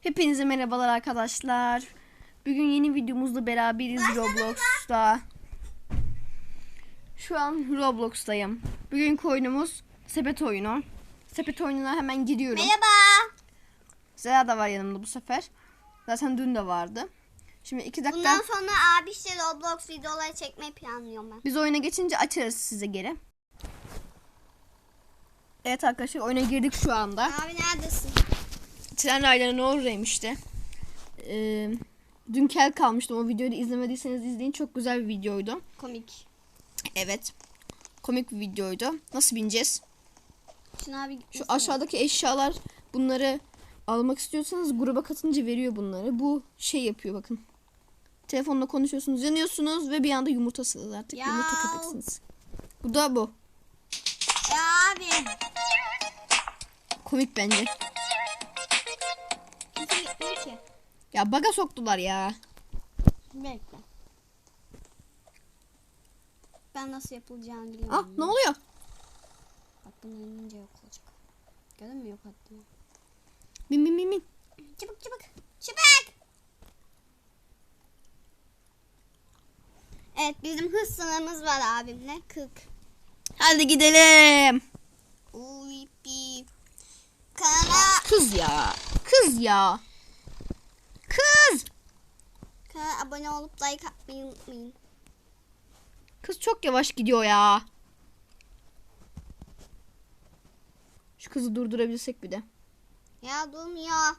Hepinize merhabalar arkadaşlar. Bugün yeni videomuzla beraberiz Roblox'ta. Şu an Roblox'tayım. Bugünkü oyunumuz sepet oyunu. Sepet oyununa hemen giriyorum. Merhaba. Zera da var yanımda bu sefer. Zaten dün de vardı. Şimdi iki dakika Bundan sonra abi işte Roblox videoları çekmeyi planlıyorum ben. biz oyuna geçince açarız size geri. Evet arkadaşlar oyuna girdik şu anda. Abi neredesin? Tren raylarının oradayım işte. Ee, dün kel kalmıştım. O videoyu da izlemediyseniz izleyin. Çok güzel bir videoydu. Komik. Evet. Komik bir videoydu. Nasıl bineceğiz? Şuna abi Şu aşağıdaki eşyalar bunları almak istiyorsanız gruba katınca veriyor bunları. Bu şey yapıyor bakın. Telefonla konuşuyorsunuz, yanıyorsunuz ve bir anda yumurtasınız artık. Ya. Yumurta köpeksiniz. Bu da bu. Ya abi. Komik bence. Ya baga soktular ya. Bekle. Ben nasıl yapılacağını biliyorum. Ah ne oluyor? Bak bunu inince yok olacak. Gördün mü yok hatta. Bin bin bin bin. Çabuk çabuk. Çabuk. Evet bizim hız sınırımız var abimle. 40. Hadi gidelim. Uy Kız ya. Kız ya. Kanala abone olup like atmayı unutmayın. Kız çok yavaş gidiyor ya. Şu kızı durdurabilsek bir de. Ya durmuyor.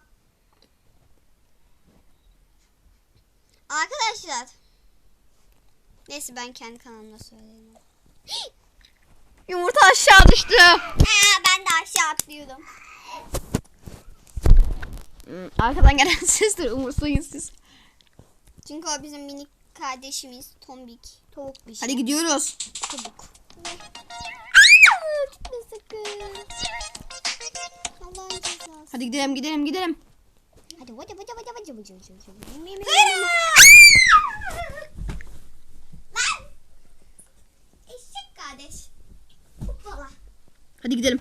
Arkadaşlar. Neyse ben kendi kanalımda söyleyeyim. Yumurta aşağı düştü. Aa, ben de aşağı atlıyorum. Hmm, Arkadan gelen sesleri umursayın siz. Çünkü o bizim minik kardeşimiz Tombik. Tavuk bir şey. Hadi gidiyoruz. Çabuk. Gitme sakın. Allah'ın cezası. Hadi gidelim gidelim gidelim. Hadi vada vada vada vada vada vada vada. Lan! Eşek kardeş. Hoppala. Hadi gidelim.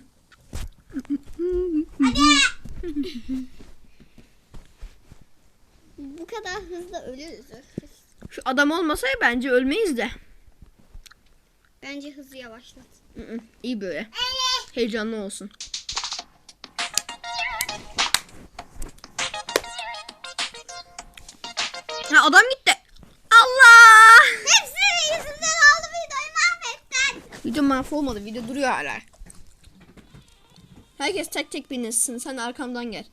Hadi. Kadar hızlı ölürüz. Şu adam olmasa bence ölmeyiz de. Bence hızı yavaşlat. Hı hı, İyi böyle. Heyecanlı olsun. Ha adam gitti. Allah! Hepsinin yüzünden oldu videoyu mahvettin. Video mahvolmadı. Video duruyor hala. Herkes tek tek binirsin. Sen arkamdan gel.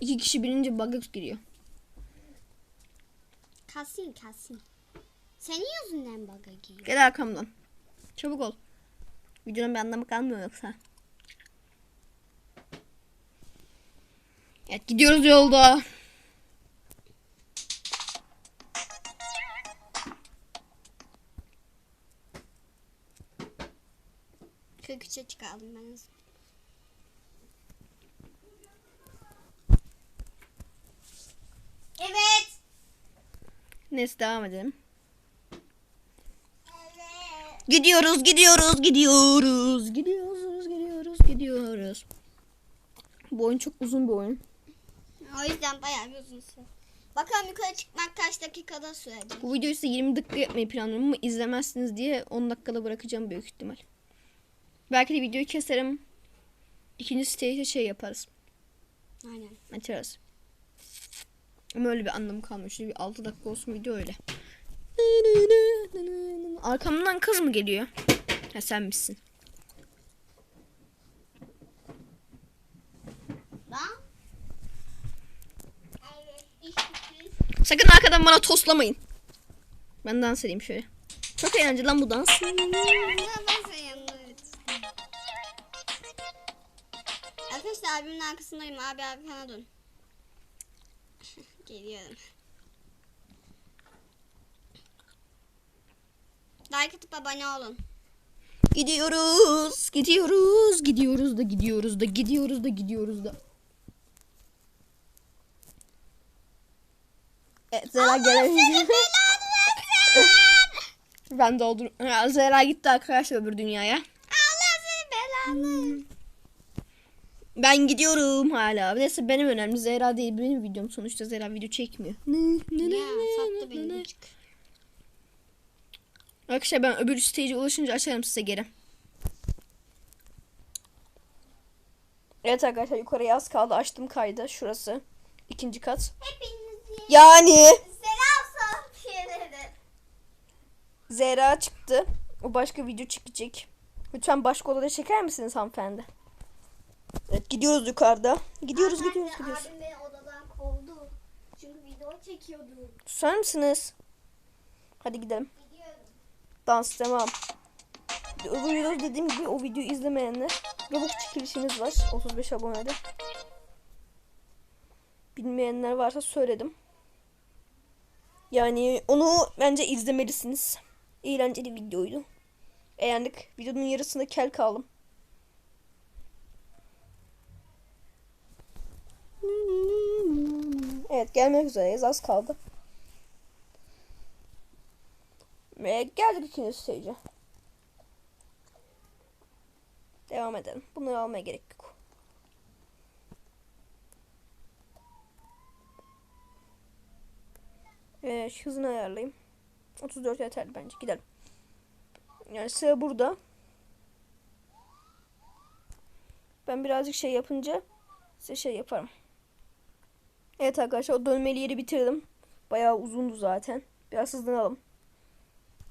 İki kişi binince bug'a giriyor. Kalsın kalsın. Senin yüzünden baga giriyor. Gel arkamdan. Çabuk ol. Videonun bir anlamı kalmıyor yoksa. Evet gidiyoruz yolda. Kırk üçe çıkardım ben hızlı. Evet. Neyse devam edelim. Gidiyoruz, gidiyoruz, gidiyoruz, gidiyoruz, gidiyoruz, gidiyoruz. Bu oyun çok uzun bir oyun. O yüzden bayağı bir uzun süre. Bakalım yukarı çıkmak kaç dakikada sürecek. Bu videoyu size 20 dakika yapmayı planlıyorum ama izlemezsiniz diye 10 dakikada bırakacağım büyük ihtimal. Belki de videoyu keserim. İkinci stage'e şey yaparız. Aynen. Açarız. Ama öyle bir anlamı kalmıyor. Şöyle bir 6 dakika olsun video öyle. Arkamdan kız mı geliyor? Ha sen misin? Sakın arkadan bana toslamayın. Ben dans edeyim şöyle. Çok eğlenceli lan bu dans. Arkadaşlar abimin arkasındayım. Abi arkana dön. Geliyorum. Like atıp abone olun. Gidiyoruz, gidiyoruz, gidiyoruz da gidiyoruz da gidiyoruz da gidiyoruz da. Evet, Zera gelemeyecek. ben doldur. Zera gitti arkadaşlar öbür dünyaya. Allah seni belanı. Ben gidiyorum hala. Neyse benim önemli. Zehra değil benim videom. Sonuçta Zehra video çekmiyor. Ya sattı beni. gıcık. Arkadaşlar ben öbür stage'e ulaşınca açarım size geri. Evet arkadaşlar yukarıya az kaldı. Açtım kaydı. Şurası. ikinci kat. Hepinizi Yani selam söyledi. Zehra çıktı. O başka video çekecek. Lütfen başka odada çeker misiniz hanımefendi? Gidiyoruz yukarıda. Gidiyoruz gidiyoruz gidiyoruz. Abim beni odadan kovdu. Çünkü video çekiyordum. Susar mısınız? Hadi gidelim. Gidiyorum. Dans devam. O videoda dediğim gibi o videoyu izlemeyenler Robux çekilişimiz var. 35 abonede. Bilmeyenler varsa söyledim. Yani onu bence izlemelisiniz. Eğlenceli videoydu. Beğendik. Videonun yarısında kel kaldım. Evet gelmek üzereyiz. Az kaldı. Ve geldik ikinci stage'e. Devam edelim. Bunları almaya gerek yok. Evet, hızını ayarlayayım. 34 yeterli bence. Gidelim. Yani sıra burada. Ben birazcık şey yapınca size şey yaparım. Evet arkadaşlar o dönmeli yeri bitirdim. Bayağı uzundu zaten. Biraz hızlanalım.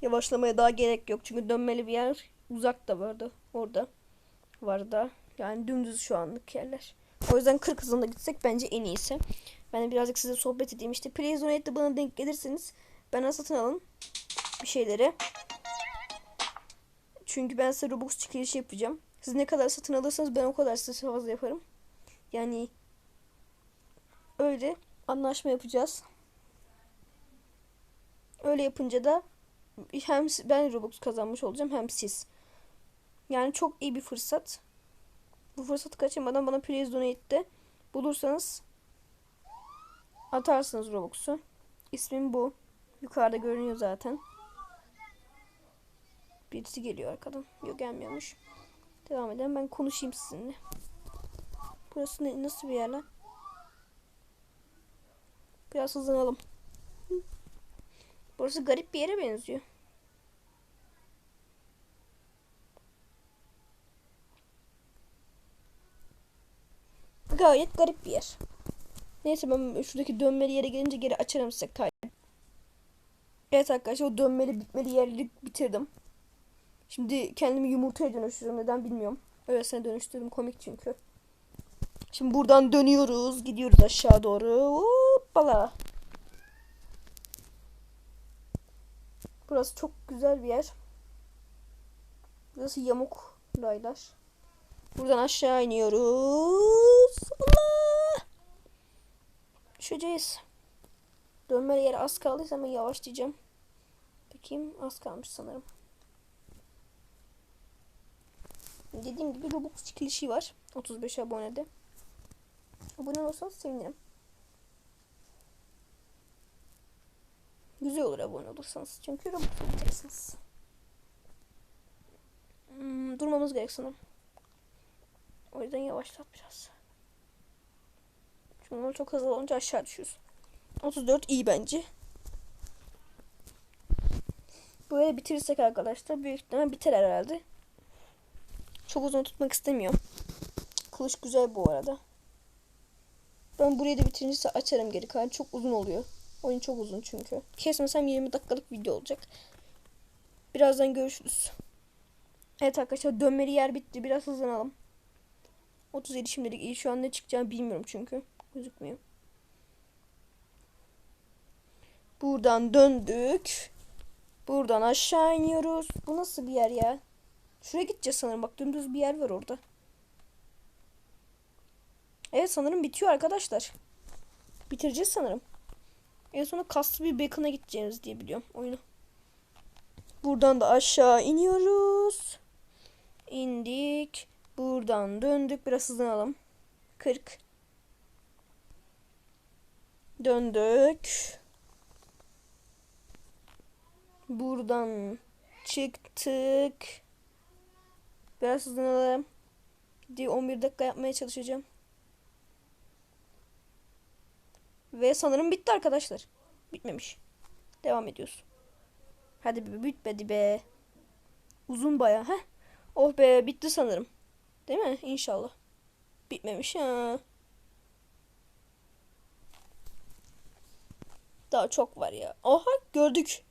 Yavaşlamaya daha gerek yok. Çünkü dönmeli bir yer uzakta vardı. Orada var da. Yani dümdüz şu anlık yerler. O yüzden 40 hızında gitsek bence en iyisi. Ben de birazcık size sohbet edeyim. İşte Playzone'de bana denk gelirseniz bana satın alın bir şeyleri. Çünkü ben size Robux çekilişi yapacağım. Siz ne kadar satın alırsanız ben o kadar size fazla yaparım. Yani öyle anlaşma yapacağız. Öyle yapınca da hem ben Robux kazanmış olacağım hem siz. Yani çok iyi bir fırsat. Bu fırsatı kaçırmadan bana Please Donate'de bulursanız atarsınız Robux'u. İsmim bu. Yukarıda görünüyor zaten. Birisi geliyor arkadan. Yok gelmiyormuş. Devam edelim. Ben konuşayım sizinle. Burası ne, nasıl bir yer lan? Biraz hızlanalım. Burası garip bir yere benziyor. Gayet garip bir yer. Neyse ben şuradaki dönmeli yere gelince geri açarım size kaydı. Evet arkadaşlar o dönmeli bitmeli yerleri bitirdim. Şimdi kendimi yumurtaya dönüştürüyorum. Neden bilmiyorum. Öylesine dönüştürdüm. Komik çünkü. Şimdi buradan dönüyoruz. Gidiyoruz aşağı doğru. Hoppala. Burası çok güzel bir yer. Burası yamuk raylar. Buradan aşağı iniyoruz. Allah! Düşeceğiz. Dönmeli yere az kaldıysa hemen yavaşlayacağım. Bakayım az kalmış sanırım. Dediğim gibi Robux çekilişi var. 35 abonede. Abone olursanız sevinirim. Güzel olur abone olursanız. Çünkü Robux alacaksınız. Hmm, durmamız gerek sanırım. O yüzden yavaşlat biraz. Çünkü çok hızlı olunca aşağı düşüyoruz. 34 iyi bence. Böyle bitirirsek arkadaşlar büyük ihtimal biter herhalde. Çok uzun tutmak istemiyorum. Kılıç güzel bu arada. Ben burayı da bitirince açarım geri kalan. Çok uzun oluyor. Oyun çok uzun çünkü. Kesmesem 20 dakikalık video olacak. Birazdan görüşürüz. Evet arkadaşlar dönmeli yer bitti. Biraz hızlanalım. 37 şimdilik iyi. Şu an ne çıkacağını bilmiyorum çünkü. Gözükmüyor. Buradan döndük. Buradan aşağı iniyoruz. Bu nasıl bir yer ya? Şuraya gideceğiz sanırım. Bak dümdüz bir yer var orada. Evet sanırım bitiyor arkadaşlar. Bitireceğiz sanırım. En sona kaslı bir bacon'a gideceğiz diye biliyorum oyunu. Buradan da aşağı iniyoruz. İndik. Buradan döndük. Biraz hızlanalım. 40. Döndük. Buradan çıktık. Biraz hızlanalım. Diye 11 dakika yapmaya çalışacağım. Ve sanırım bitti arkadaşlar. Bitmemiş. Devam ediyoruz. Hadi be bitmedi be. Uzun baya. Heh. Oh be bitti sanırım. Değil mi? İnşallah. Bitmemiş ha. Daha çok var ya. Oha gördük.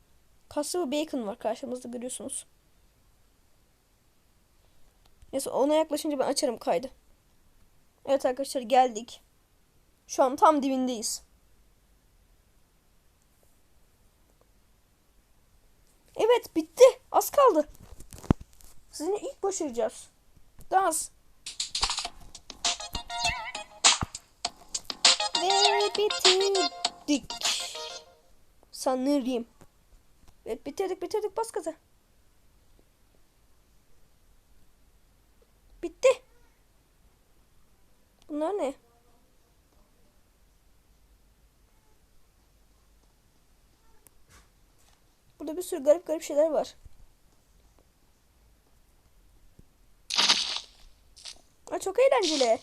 Kaslı bacon var karşımızda görüyorsunuz. Neyse ona yaklaşınca ben açarım kaydı. Evet arkadaşlar geldik. Şu an tam dibindeyiz. Evet bitti. Az kaldı. Sizinle ilk başaracağız. Dans. Ve bitirdik. Sanırım. Evet bitirdik bitirdik bas gaza. Bitti. Bunlar ne? Burada bir sürü garip garip şeyler var. Aa, çok eğlenceli.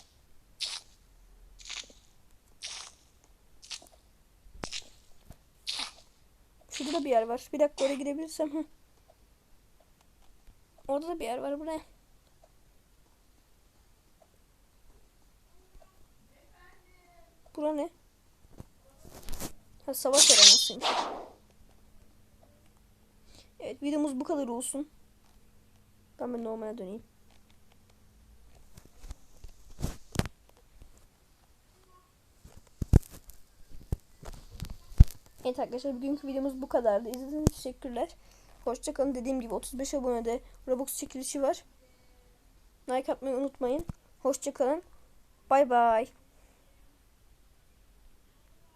Şurada da bir yer var. Bir dakika oraya gidebilirsem. Orada da bir yer var. Buraya. Bura ne? Ha savaş arenasıymış. Evet videomuz bu kadar olsun. Ben de normale döneyim. Evet arkadaşlar bugünkü videomuz bu kadardı. İzlediğiniz için teşekkürler. Hoşçakalın. Dediğim gibi 35 abonede Robux çekilişi var. Like atmayı unutmayın. Hoşçakalın. Bay bay.